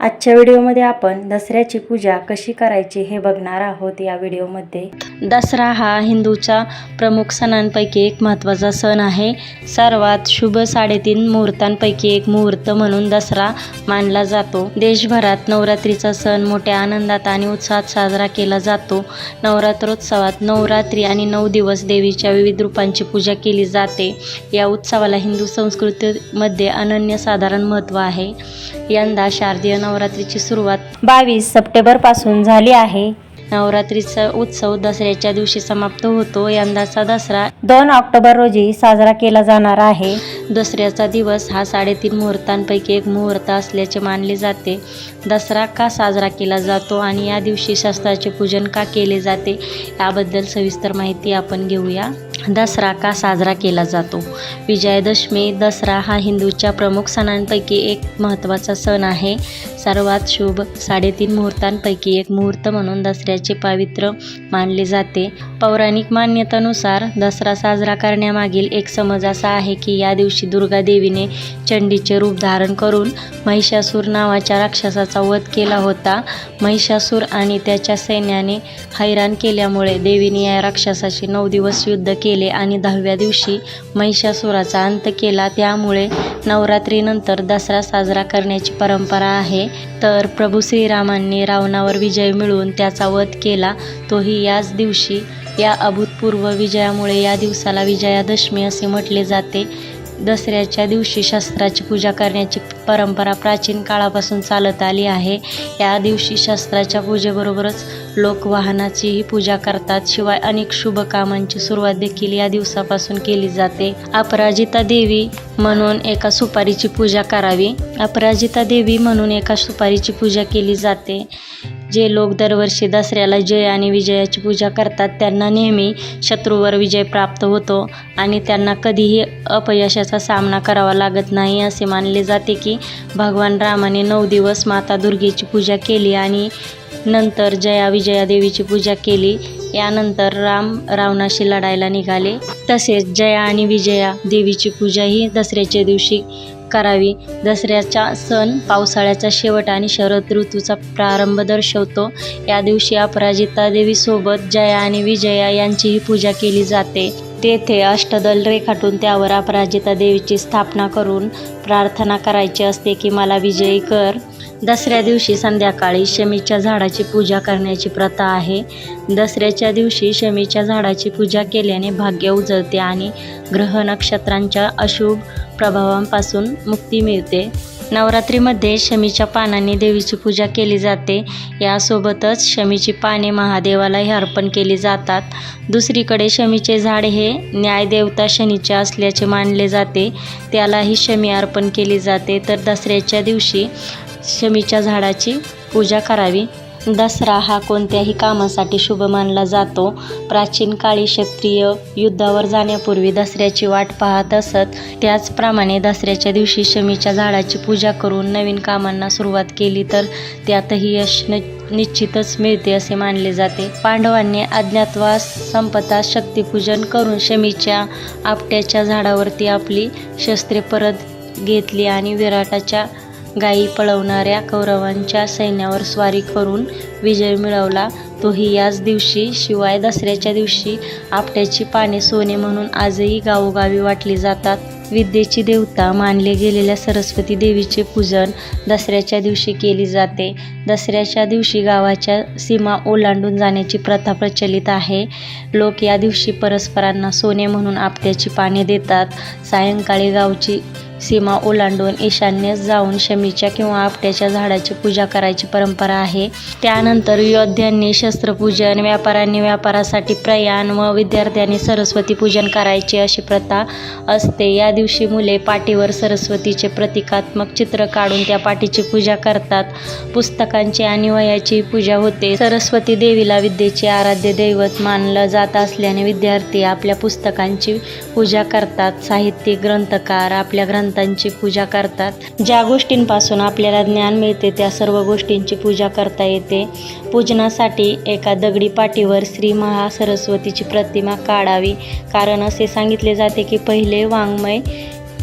आजच्या व्हिडिओमध्ये आपण दसऱ्याची पूजा कशी करायची हे बघणार आहोत या व्हिडिओमध्ये. दसरा हा हिंदूचा प्रमुख सणांपैकी एक महत्त्वाचा सण आहे. सर्वात शुभ साडेतीन मुहूर्तांपैकी एक मुहूर्त म्हणून दसरा मानला जातो. देशभरात नवरात्रीचा सण मोठ्या आनंदात आणि उत्साहात साजरा केला जातो. नवरात्रोत्सवात नवरात्री आणि नऊ दिवस देवीच्या विविध रूपांची पूजा केली जाते. या उत्सवाला हिंदू संस्कृतीमध्ये अनन्यसाधारण महत्त्व आहे. यंदा शारदीय नवरात्रीची सुरुवात बावीस सप्टेंबरपासून झाली आहे. नवरात्रीचा उत्सव दसऱ्याच्या दिवशी समाप्त होतो. यंदाचा दसरा दोन ऑक्टोबर रोजी साजरा केला जाणार आहे. दसऱ्याचा दिवस हा साडेतीन मुहूर्तांपैकी एक मुहूर्त असल्याचे मानले जाते. दसरा का साजरा केला जातो आणि या दिवशी शस्त्राचे पूजन का केले जाते याबद्दल सविस्तर माहिती आपण घेऊया. दसरा का साजरा केला जातो? विजयादशमी दसरा हा हिंदूच्या प्रमुख सणांपैकी एक महत्त्वाचा सण आहे. सर्वात शुभ साडेतीन मुहूर्तांपैकी एक मुहूर्त म्हणून दसऱ्याचे पावित्र्य मानले जाते. पौराणिक मान्यतेनुसार दसरा साजरा करण्यामागील एक समज असा आहे की या दिवशी दुर्गा देवीने चंडीचे रूप धारण करून महिषासूर नावाच्या राक्षसाचा वध केला होता. महिषासूर आणि त्याच्या सैन्याने हैराण केल्यामुळे देवीने या राक्षसाशी नऊ दिवस युद्ध केले आणि दहाव्या दिवशी महिषासुराचा अंत केला. त्यामुळे नवरात्रीनंतर दसरा साजरा करण्याची परंपरा आहे. तर प्रभू श्रीरामांनी रावणावर विजय मिळवून त्याचा वध केला. तोही याच दिवशी. या अभूतपूर्व विजयामुळे या दिवसाला विजयादशमी असे म्हटले जाते. दसऱ्याच्या दिवशी शस्त्राची पूजा करण्याची परंपरा प्राचीन काळापासून चालत आली आहे. या दिवशी शस्त्राच्या पूजेबरोबरच लोक वाहनाचीही पूजा करतात. शिवाय अनेक शुभ कामांची सुरुवात देखील या दिवसापासून केली जाते. अपराजिता देवी म्हणून एका सुपारीची पूजा करावी. अपराजिता देवी म्हणून एका सुपारीची पूजा केली जाते. जे लोक दरवर्षी दसऱ्याला जय आणि विजयाची पूजा करतात त्यांना नेहमी शत्रूवर विजय प्राप्त होतो आणि त्यांना कधीही अपयशाचा सामना करावा लागत नाही. असे मानले जाते की भगवान रामाने नऊ दिवस माता दुर्गेची पूजा केली आणि नंतर जया विजया देवीची पूजा केली. यानंतर राम रावणाशी लढायला निघाले. तसेच जया आणि विजया देवीची पूजा ही दसऱ्याच्या दिवशी करावी. दसऱ्याचा सण पावसाळ्याचा शेवट आणि शरद ऋतूचा प्रारंभ दर्शवतो. या दिवशी अपराजिता देवीसोबत जया आणि विजया यांचीही पूजा केली जाते. तेथे अष्टदल रेखाटून त्यावर अपराजिता देवीची स्थापना करून प्रार्थना करायची असते की मला विजयी कर. दसऱ्या दिवशी संध्याकाळी शमीच्या झाडाची पूजा करण्याची प्रथा आहे. दसऱ्याच्या दिवशी शमीच्या झाडाची पूजा केल्याने भाग्य उजळते आणि ग्रह नक्षत्रांच्या अशुभ प्रभावांपासून मुक्ती मिळते. नवरात्रीमध्ये शमीच्या पानांनी देवीची पूजा केली जाते. यासोबतच शमीची पाने महादेवालाही अर्पण केली जातात. दुसरीकडे शमीचे झाड हे न्यायदेवता शनीचे असल्याचे मानले जाते. त्यालाही शमी अर्पण केली जाते. तर दसऱ्याच्या दिवशी शमीच्या झाडाची पूजा करावी. दसरा हा कोणत्याही कामासाठी शुभ मानला जातो. प्राचीन काळी क्षत्रिय युद्धावर जाण्यापूर्वी दसऱ्याची वाट पाहत असत. त्याचप्रमाणे दसऱ्याच्या दिवशी शमीच्या झाडाची पूजा करून नवीन कामांना सुरुवात केली तर त्यातही यश निश्चितच मिळते असे मानले जाते. पांडवांनी अज्ञातवास संपता शक्तिपूजन करून शमीच्या आपट्याच्या झाडावरती आपली शस्त्रे परत घेतली आणि विराटाच्या गायी पळवणाऱ्या कौरवांच्या सैन्यावर स्वारी करून विजय मिळवला. तोही याच दिवशी शिवाय दसऱ्याच्या दिवशी आपट्याची पाने सोने म्हणून आजही गावोगावी वाटली जातात. विद्येची देवता मानले गेलेल्या सरस्वती देवीचे पूजन दसऱ्याच्या दिवशी केली जाते. दसऱ्याच्या दिवशी गावाच्या सीमा ओलांडून जाण्याची प्रथा प्रचलित आहे. लोक या दिवशी परस्परांना सोने म्हणून आपट्याची पाने देतात. सायंकाळी गावची सीमा ओलांडून ईशान्येस जाऊन शमीच्या किंवा आपट्याच्या झाडाची पूजा करायची परंपरा आहे. त्यानंतर योद्ध्यांनी शस्त्रपूजन व्यापाऱ्यांनी व्यापारासाठी प्रयाण व विद्यार्थ्यांनी सरस्वती पूजन करायचे अशी प्रथा असते. या दिवशी मुले पाटीवर सरस्वतीचे प्रतिकात्मक चित्र काढून त्या पाटीची पूजा करतात. पुस्तकांची आणि वयाची पूजा होते. सरस्वती देवीला विद्येचे आराध्य दैवत मानलं जात असल्याने विद्यार्थी आपल्या पुस्तकांची पूजा करतात. साहित्यिक ग्रंथकार आपल्या ग्रंथ संतांची पूजा करतात. ज्या गोष्टींपासून आपल्याला ज्ञान मिळते त्या सर्व गोष्टींची पूजा करता येते. पूजनासाठी एका दगडी पाटीवर श्री महासरस्वतीची प्रतिमा काढावी. कारण असे सांगितले जाते की पहिले वाङ्मय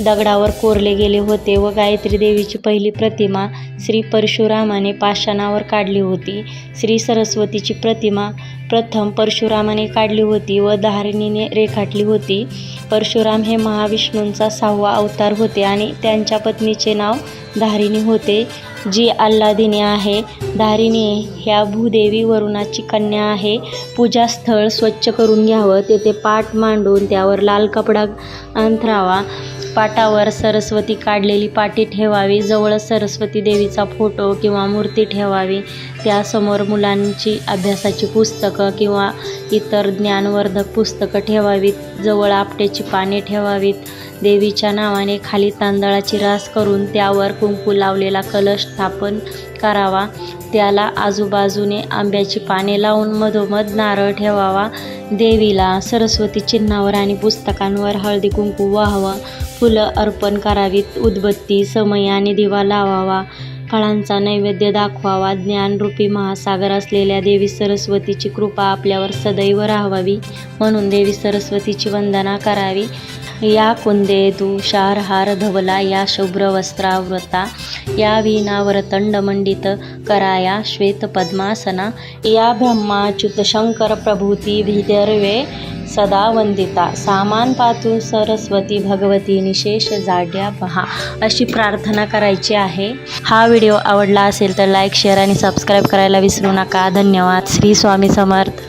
दगडावर कोरले गेले होते व गायत्री देवीची पहिली प्रतिमा श्री परशुरामाने पाषाणावर काढली होती. श्री सरस्वतीची प्रतिमा प्रथम परशुरामाने काढली होती व धारिणीने रेखाटली होती. परशुराम हे महाविष्णूंचा सहावा अवतार होते आणि त्यांच्या पत्नीचे नाव धारिणी होते जी आल्हादिनी आहे. धारिणी ह्या भूदेवी वरुणाची कन्या आहे. पूजास्थळ स्वच्छ करून घ्यावं तेथे पाट मांडून त्यावर लाल कपडा अंथरावा. पाटावर सरस्वती काढलेली पाटी ठेवावी जवळ सरस्वती देवीचा फोटो किंवा मूर्ती ठेवावी त्यासमोर मुलांची अभ्यासाची पुस्तकं किंवा इतर ज्ञानवर्धक पुस्तकं ठेवावीत जवळ आपट्याची पाने ठेवावीत. देवीच्या नावाने खाली तांदळाची रास करून त्यावर कुंकू लावलेला कलश स्थापन करावा. त्याला आजूबाजूने आंब्याची पाने लावून मधोमध नारळ ठेवावा. देवीला सरस्वती चिन्हावर आणि पुस्तकांवर हळदी कुंकू व्हावं. फुलं अर्पण करावीत उदबत्ती समय आणि दिवा लावावा. फळांचा नैवेद्य दाखवावा. ज्ञानरूपी महासागर असलेल्या देवी सरस्वतीची कृपा आपल्यावर सदैव राहावी. म्हणून देवी सरस्वतीची वंदना करावी. या कुंदे दुषार हार धवला या शुभ्र वस्त्रावृता या वीणावरतंड मंडित कराया श्वेत पद्मासना या ब्रह्माच्युत शंकर प्रभूती भिदर्वे सदा वंदिता सामान पातू सरस्वती भगवती निशेष जाड्या पहा। अशी प्रार्थना करायची आहे। हा व्हिडिओ आवडला असेल तर लाईक शेअर आणि सबस्क्राईब करायला विसरू नका. धन्यवाद. श्री स्वामी समर्थ.